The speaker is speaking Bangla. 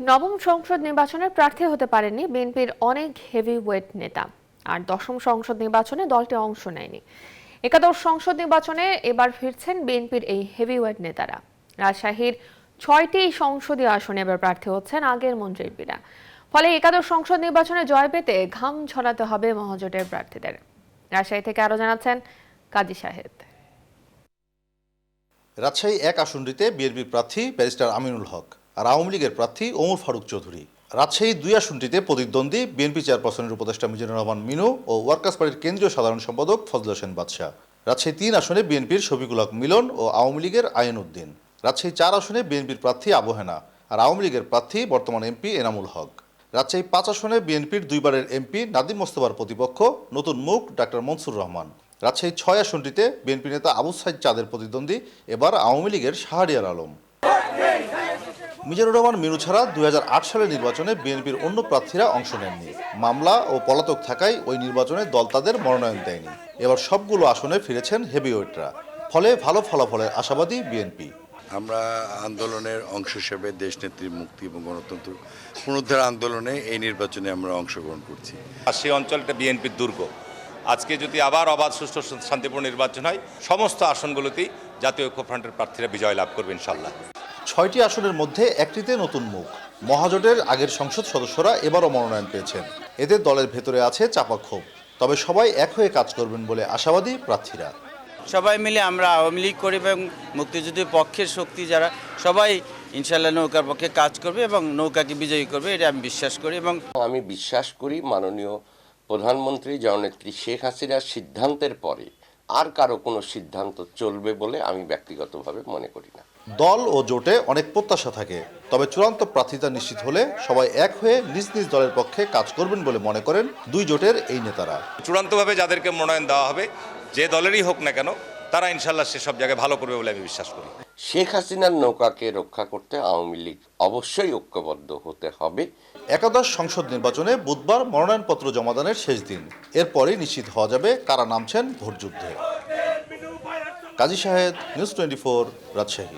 নবম সংসদ নির্বাচনের প্রার্থী হতে পারেননি বিএনপির অনেক হেভি ওয়েট নেতা। আর দশম সংসদ নির্বাচনে দলটি অংশ নেয়নি। একাদশ সংসদ নির্বাচনে এবার ফিরছেন বিএনপির এই হেভি ওয়েট নেতারা। রাজশাহীর ছয়টি সংসদীয় আসনে এবার প্রার্থী হচ্ছেন আগের মন্ত্রীরা ফলে একাদশ সংসদ নির্বাচনে জয় পেতে ঘাম ছড়াতে হবে মহাজোটের প্রার্থীদের। রাজশাহী থেকে আরও জানাচ্ছেন কাজী সাহেদ রাজশাহী এক আসনটিতে বিএনপির প্রার্থী ব্যারিস্টার আমিনুল হক। আর আওয়ামী লীগের প্রার্থী ওমর ফারুক চৌধুরী। রাজশাহী দুই আসনটিতে প্রতিদ্বন্দ্বী বিএনপি চেয়ারপারসনের উপদেষ্টা মিজানুর রহমান মিনু ও ওয়ার্কার্স পার্টির কেন্দ্রীয় সাধারণ সম্পাদক ফজল হোসেন বাদশাহ। রাজশাহী তিন আসনে বিএনপির শফিকুল হক মিলন ও আওয়ামী লীগের আইন উদ্দিন। রাজশাহী চার আসনে বিএনপির প্রার্থী আবু হেনা আর আওয়ামী লীগের প্রার্থী বর্তমান এমপি এনামুল হক। রাজশাহী পাঁচ আসনে বিএনপির দুইবারের এমপি নাদিম মোস্তফার প্রতিপক্ষ নতুন মুখ ডাক্তার মনসুর রহমান। রাজশাহী ছয় আসনটিতে বিএনপি নেতা আবু সাইদ চাঁদের প্রতিদ্বন্দ্বী এবার আওয়ামী লীগের শাহরিয়ার আলম। মিজানুর রহমান মিনু ছাড়া দুই হাজার আট সালের নির্বাচনে বিএনপির অন্য প্রার্থীরা অংশ নেননি। মামলা ও পলাতক থাকায় ওই নির্বাচনে দল তাদের মনোনয়ন দেয়নি। এবার সবগুলো আসনে ফিরেছেন হেভিওয়েটরা। ফলে ভালো ফলাফলের আশাবাদী বিএনপি। আমরা আন্দোলনের অংশ হিসেবে দেশনেত্রীর মুক্তি এবং গণতন্ত্র পুনরুদ্ধার আন্দোলনে এই নির্বাচনে আমরা অংশগ্রহণ করছি। আর সেই অঞ্চলটা বিএনপির দুর্গ। আজকে যদি আবার অবাধ সুষ্ঠু শান্তিপূর্ণ নির্বাচন হয় সমস্ত আসনগুলোতেই জাতীয় ঐক্যফ্রন্টের প্রার্থীরা বিজয় লাভ করবে ইনশাল্লাহ ছয়টি আসনের মধ্যে একটিতে নতুন মুখ। মহাজোটের আগের সংসদ সদস্যরা এবারও মনোনয়ন পেয়েছেন। এদের দলের ভেতরে আছে চাপা ক্ষোভ। তবে সবাই এক হয়ে কাজ করবেন বলে আশাবাদী প্রার্থীরা। সবাই মিলে আমরা আওয়ামী লীগ করি এবং মুক্তিযুদ্ধের পক্ষের শক্তি যারা সবাই ইনশাল্লাহ নৌকার পক্ষে কাজ করবে এবং নৌকাকে বিজয়ী করবে এটা আমি বিশ্বাস করি এবং আমি বিশ্বাস করি মাননীয় প্রধানমন্ত্রী জননেত্রী শেখ হাসিনার সিদ্ধান্তের পরে আর কারও কোনো সিদ্ধান্ত চলবে বলে আমি ব্যক্তিগতভাবে মনে করি না। দল ও জোটে অনেক প্রত্যাশা থাকে তবে চূড়ান্ত প্রার্থিতা নিশ্চিত হলে সবাই এক হয়ে নিজ নিজ দলের পক্ষে কাজ করবেন বলে মনে করেন দুই জোটের এই নেতারা। চূড়ান্তভাবে যাদেরকে মনোনয়ন দেওয়া হবে যে দলেরই হোক না কেন তারা ইনশাল্লাহ সেসব জায়গায় ভালো করবে বলে আমি বিশ্বাস করি। শেখ হাসিনার নৌকাকে রক্ষা করতে আওয়ামী লীগ অবশ্যই ঐক্যবদ্ধ হতে হবে। একাদশ সংসদ নির্বাচনে বুধবার মনোনয়নপত্র জমাদানের শেষ দিন। এরপরই নিশ্চিত হওয়া যাবে কারা নামছেন ভোটযুদ্ধে। Kazi Shahed news twenty four Rajshahi.